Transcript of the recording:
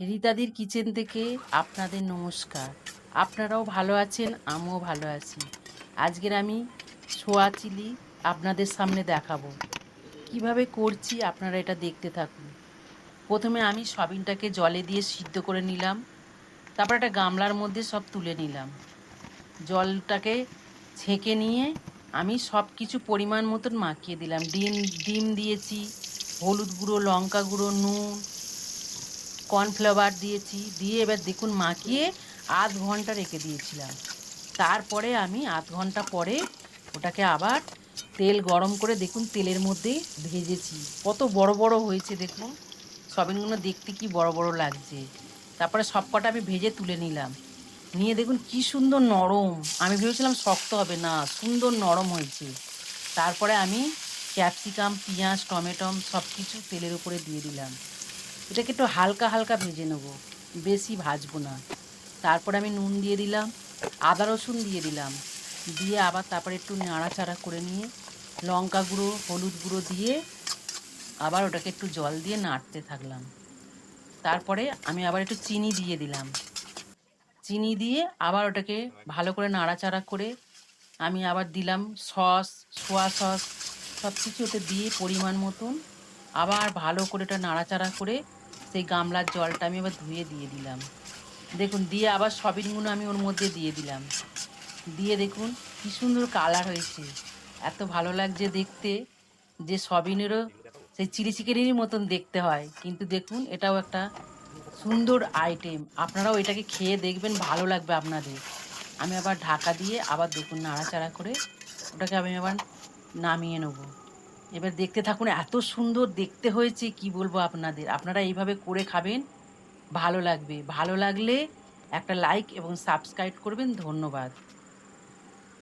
রীতাদির kitchen থেকে আপনাদের নমস্কার। আপনারাও ভালো আছেন, আমিও ভালো আছি। আজকের আমি ছোয়া চিলি আপনাদের সামনে দেখাবো। কীভাবে করছি আপনারা এটা দেখতে থাকুন। প্রথমে আমি সয়াবিনটাকে জলে দিয়ে সিদ্ধ করে নিলাম, তারপর একটা গামলার মধ্যে সব তুলে নিলাম। জলটাকে ছেঁকে নিয়ে আমি সব কিছু পরিমাণ মতন মাখিয়ে দিলাম। ডিম ডিম দিয়েছি, হলুদ গুঁড়ো, লঙ্কা গুঁড়ো, নুন কর্নফ্লাওয়ার দিয়েছি, দিয়ে এবার দেখুন মাখিয়ে আধ ঘণ্টা রেখে দিয়েছিলাম। তারপরে আমি আধ ঘণ্টা পরে ওটাকে আবার তেল গরম করে দেখুন তেলের মধ্যে ভেজেছি। কত বড় বড় হয়েছে দেখুন। সবিনগুলো দেখতে কি বড় বড় লাগছে। তারপরে সব কটা আমি ভেজে তুলে নিলাম। নিয়ে দেখুন কি সুন্দর নরম। আমি ভেবেছিলাম শক্ত হবে না, সুন্দর নরম হয়েছে। তারপরে আমি ক্যাপসিকাম, পেঁয়াজ, টমেটম সব কিছু তেলের উপরে দিয়ে দিলাম। এটাকে একটু হালকা হালকা ভেজে নেব। বেশি ভাজবো না। তারপরে আমি নুন দিয়ে দিলাম, আদা রসুন দিয়ে দিলাম। দিয়ে আবার তারপরে একটু নাড়াচাড়া করে নিয়ে লঙ্কা গুঁড়ো, হলুদ গুঁড়ো দিয়ে আবার ওটাকে একটু জল দিয়ে নাড়তে থাকলাম। তারপরে আমি আবার একটু চিনি দিয়ে দিলাম। চিনি দিয়ে আবার ওটাকে ভালো করে নাড়াচাড়া করে আমি আবার দিলাম সস, সোয়া সস সব কিছু ওতে দিয়ে পরিমাণ মতন আবার ভালো করে ওটা নাড়াচাড়া করে সেই গামলার জলটা আমি আবার ধুয়ে দিয়ে দিলাম। দেখুন, দিয়ে আবার সবিনগুলো আমি ওর মধ্যে দিয়ে দিলাম। দিয়ে দেখুন কি সুন্দর কালার হয়েছে। এত ভালো লাগছে দেখতে যে সবিনেরও সেই চিলি চিকেনেরই মতন দেখতে হয়। কিন্তু দেখুন, এটাও একটা সুন্দর আইটেম আপনারাও এটাকে খেয়ে দেখবেন, ভালো লাগবে আপনাদের। আমি আবার ঢাকা দিয়ে আবার দেখুন নাড়াচাড়া করে ওটাকে আমি আবার নামিয়ে নেব। এবার দেখতে থাকুন, এত সুন্দর দেখতে হয়েছে, কি বলব আপনাদের? আপনারা এইভাবে করে খাবেন, ভালো লাগবে। ভালো লাগলে একটা লাইক এবং সাবস্ক্রাইব করবেন। ধন্যবাদ।